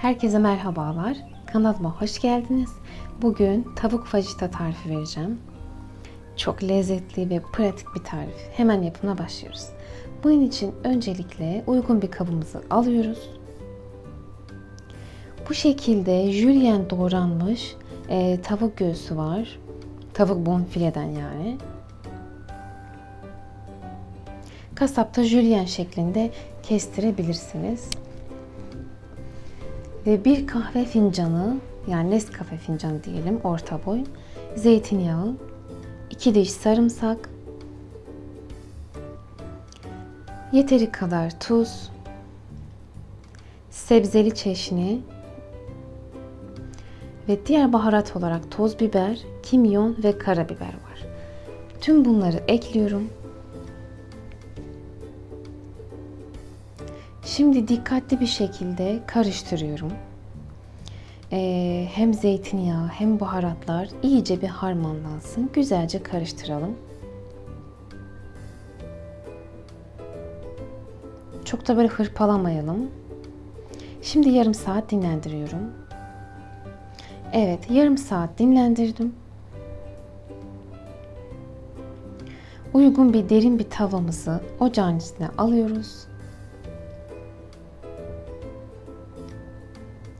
Herkese merhabalar. Kanalıma hoş geldiniz. Bugün tavuk fajita tarifi vereceğim. Çok lezzetli ve pratik bir tarif. Hemen yapımına başlıyoruz. Bunun için öncelikle uygun bir kabımızı alıyoruz. Bu şekilde jülyen doğranmış e, tavuk göğsü var. Tavuk bonfileden yani. Kasapta jülyen şeklinde kestirebilirsiniz. Ve bir kahve fincanı yani Nescafe fincanı diyelim orta boy zeytinyağı, 2 diş sarımsak, yeteri kadar tuz, sebzeli çeşni ve diğer baharat olarak toz biber, kimyon ve karabiber var. Tüm bunları ekliyorum. Şimdi dikkatli bir şekilde karıştırıyorum. Ee, hem zeytinyağı hem baharatlar iyice bir harmanlansın. Güzelce karıştıralım. Çok da böyle hırpalamayalım. Şimdi yarım saat dinlendiriyorum. Evet, yarım saat dinlendirdim. Uygun bir derin bir tavamızı ocağın içine alıyoruz.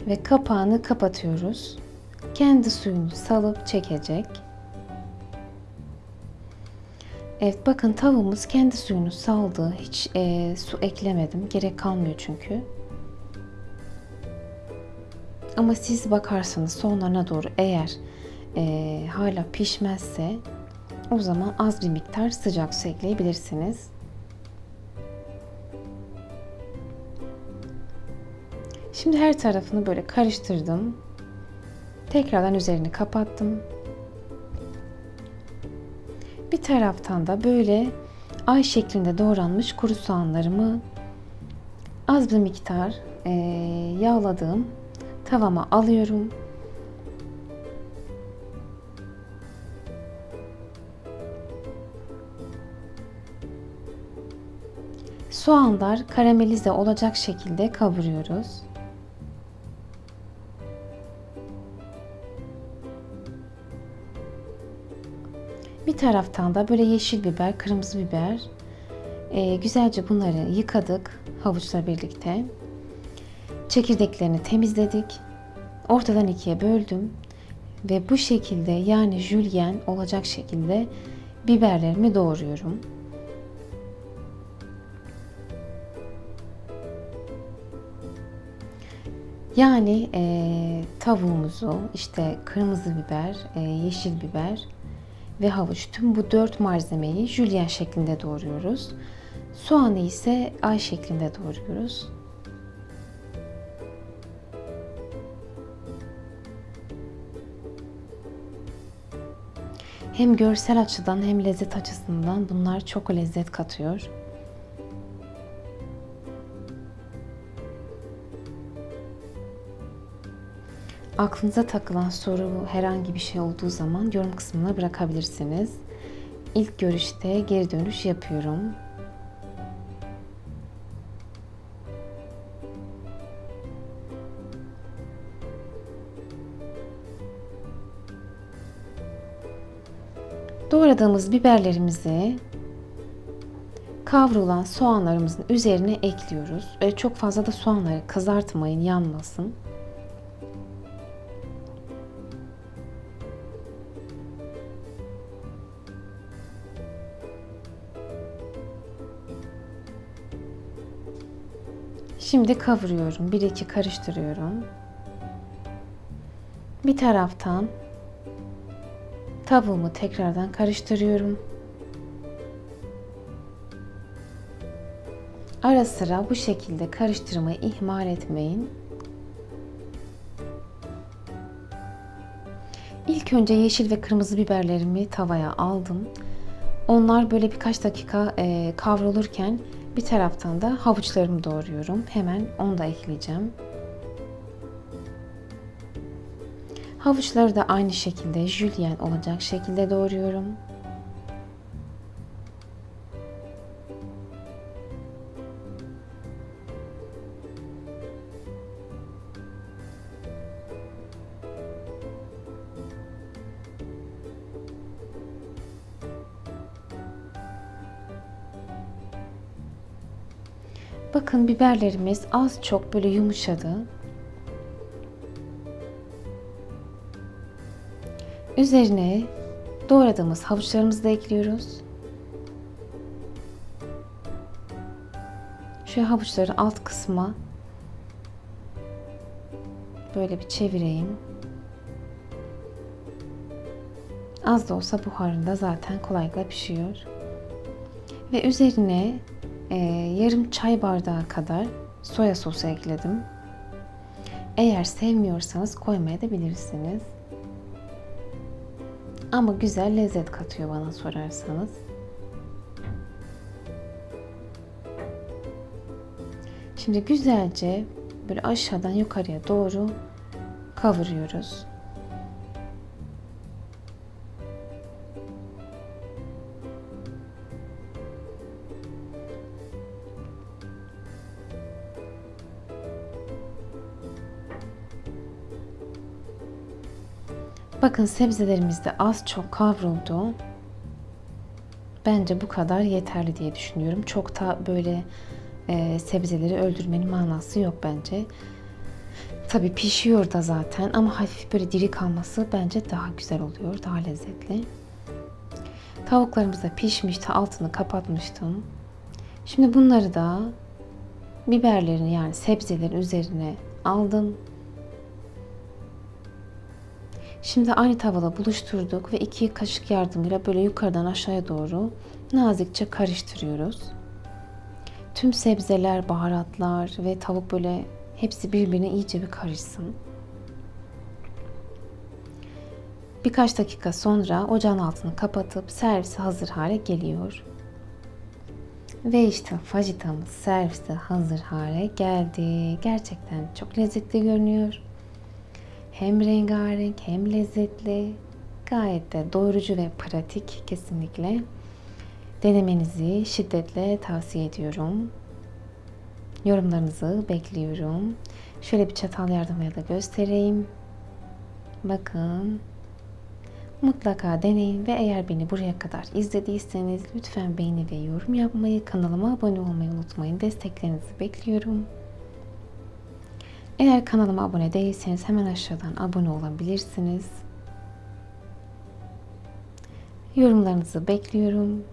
Ve kapağını kapatıyoruz. Kendi suyunu salıp çekecek. Evet bakın tavuğumuz kendi suyunu saldı. Hiç e, su eklemedim. Gerek kalmıyor çünkü. Ama siz bakarsanız sonlarına doğru eğer e, hala pişmezse o zaman az bir miktar sıcak su ekleyebilirsiniz. Şimdi her tarafını böyle karıştırdım. Tekrardan üzerini kapattım. Bir taraftan da böyle ay şeklinde doğranmış kuru soğanlarımı az bir miktar e, yağladığım tavama alıyorum. Soğanlar karamelize olacak şekilde kavuruyoruz. Bir taraftan da böyle yeşil biber, kırmızı biber e, güzelce bunları yıkadık havuçla birlikte. Çekirdeklerini temizledik. Ortadan ikiye böldüm. Ve bu şekilde yani jülyen olacak şekilde biberlerimi doğruyorum. Yani e, tavuğumuzu işte kırmızı biber, e, yeşil biber, ve havuç. Tüm bu dört malzemeyi jülyen şeklinde doğruyoruz. Soğanı ise ay şeklinde doğruyoruz. Hem görsel açıdan hem lezzet açısından bunlar çok lezzet katıyor. Aklınıza takılan soru herhangi bir şey olduğu zaman yorum kısmına bırakabilirsiniz. İlk görüşte geri dönüş yapıyorum. Doğradığımız biberlerimizi kavrulan soğanlarımızın üzerine ekliyoruz. Çok fazla da soğanları kızartmayın, yanmasın. Şimdi kavuruyorum. Bir iki karıştırıyorum. Bir taraftan tavuğumu tekrardan karıştırıyorum. Ara sıra bu şekilde karıştırmayı ihmal etmeyin. İlk önce yeşil ve kırmızı biberlerimi tavaya aldım. Onlar böyle birkaç dakika kavrulurken bir taraftan da havuçlarımı doğruyorum. Hemen onu da ekleyeceğim. Havuçları da aynı şekilde jülyen olacak şekilde doğruyorum. Bakın biberlerimiz az çok böyle yumuşadı. Üzerine doğradığımız havuçlarımızı da ekliyoruz. Şu havuçları alt kısma böyle bir çevireyim. Az da olsa buharında zaten kolaylıkla pişiyor. Ve üzerine e, yarım çay bardağı kadar soya sosu ekledim. Eğer sevmiyorsanız koymaya da bilirsiniz. Ama güzel lezzet katıyor bana sorarsanız. Şimdi güzelce böyle aşağıdan yukarıya doğru kavuruyoruz. Bakın sebzelerimiz de az çok kavruldu. Bence bu kadar yeterli diye düşünüyorum. Çok da böyle e, sebzeleri öldürmenin manası yok bence. Tabi pişiyor da zaten ama hafif böyle diri kalması bence daha güzel oluyor, daha lezzetli. Tavuklarımız da pişmişti, altını kapatmıştım. Şimdi bunları da biberlerini yani sebzelerin üzerine aldım. Şimdi aynı tavada buluşturduk ve iki kaşık yardımıyla böyle yukarıdan aşağıya doğru nazikçe karıştırıyoruz. Tüm sebzeler, baharatlar ve tavuk böyle hepsi birbirine iyice bir karışsın. Birkaç dakika sonra ocağın altını kapatıp servise hazır hale geliyor. Ve işte fajitamız serviste hazır hale geldi. Gerçekten çok lezzetli görünüyor. Hem rengarenk hem lezzetli. Gayet de doyurucu ve pratik kesinlikle. Denemenizi şiddetle tavsiye ediyorum. Yorumlarınızı bekliyorum. Şöyle bir çatal yardımıyla da göstereyim. Bakın. Mutlaka deneyin ve eğer beni buraya kadar izlediyseniz lütfen beğeni ve yorum yapmayı, kanalıma abone olmayı unutmayın. Desteklerinizi bekliyorum. Eğer kanalıma abone değilseniz hemen aşağıdan abone olabilirsiniz. Yorumlarınızı bekliyorum.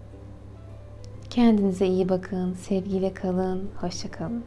Kendinize iyi bakın, sevgiyle kalın, hoşça kalın.